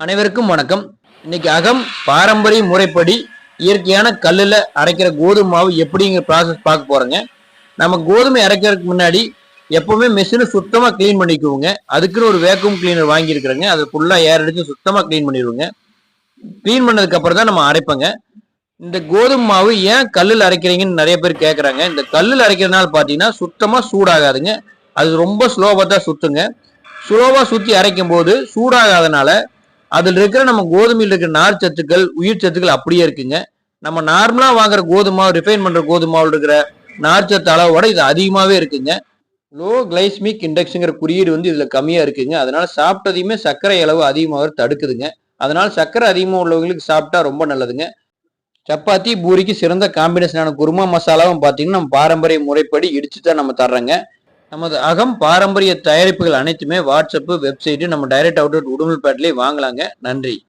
அனைவருக்கும் வணக்கம். இன்னைக்கு அகம் பாரம்பரிய முறைப்படி இயற்கையான கல்லில் அரைக்கிற கோதுமை மாவு எப்படிங்கிற ப்ராசஸ் பார்க்க போகிறோங்க நம்ம கோதுமை அரைக்கிறதுக்கு முன்னாடி எப்பவுமே மிஷினை சுத்தமா க்ளீன் பண்ணிக்குவோங்க அதுக்குன்னு ஒரு வேக்யூம் கிளீனர் வாங்கியிருக்கிறேங்க. அதை ஃபுல்லா ஏர் அடிச்சு சுத்தமா க்ளீன் பண்ணிடுவோங்க. க்ளீன் பண்ணதுக்கு அப்புறம் தான் நம்ம அரைப்போங்க. இந்த கோதுமை மாவு ஏன் கல்லில் அரைக்கிறீங்கன்னு நிறைய பேர் கேட்குறாங்க இந்த கல்லில் அரைக்கிறதுனால பார்த்தீங்கன்னா சுத்தமாக சூடாகாதுங்க. அது ரொம்ப ஸ்லோவாக தான் சுற்றுங்க ஸ்லோவாக சுற்றி அரைக்கும் போது சூடாகாதனால அதில் இருக்கிற நம்ம கோதுமையில் இருக்கிற நார் சத்துக்கள் உயிர் சத்துக்கள் அப்படியே இருக்குங்க. நம்ம நார்மலாக வாங்குற கோதுமை ரிஃபைன் பண்ணுற கோதுமாவில் இருக்கிற நார்ச்சத்து அளவோட இது அதிகமாகவே இருக்குங்க. லோ கிளைஸ்மிக் இண்டெக்ஸுங்கிற குறியீடு வந்து இதில் கம்மியாக இருக்குங்க. அதனால சாப்பிட்டதையுமே சர்க்கரை அளவு அதிகமாக தடுக்குதுங்க. அதனால சர்க்கரை அதிகமாக உள்ளவங்களுக்கு சாப்பிட்டா ரொம்ப நல்லதுங்க. சப்பாத்தி பூரிக்கு சிறந்த காம்பினேஷனான குருமா மசாலாவும் பார்த்தீங்கன்னா நம்ம பாரம்பரிய முறைப்படி இடிச்சு தான் நம்ம தர்றோங்க. நமது அகம் பாரம்பரிய தயாரிப்புகள் அனைத்துமே வாட்ஸ்அப்பு வெப்சைட்டு நம்ம டைரக்ட் அவுட்லெட் உடுமல்பேட்லேயே வாங்கலாங்க. நன்றி.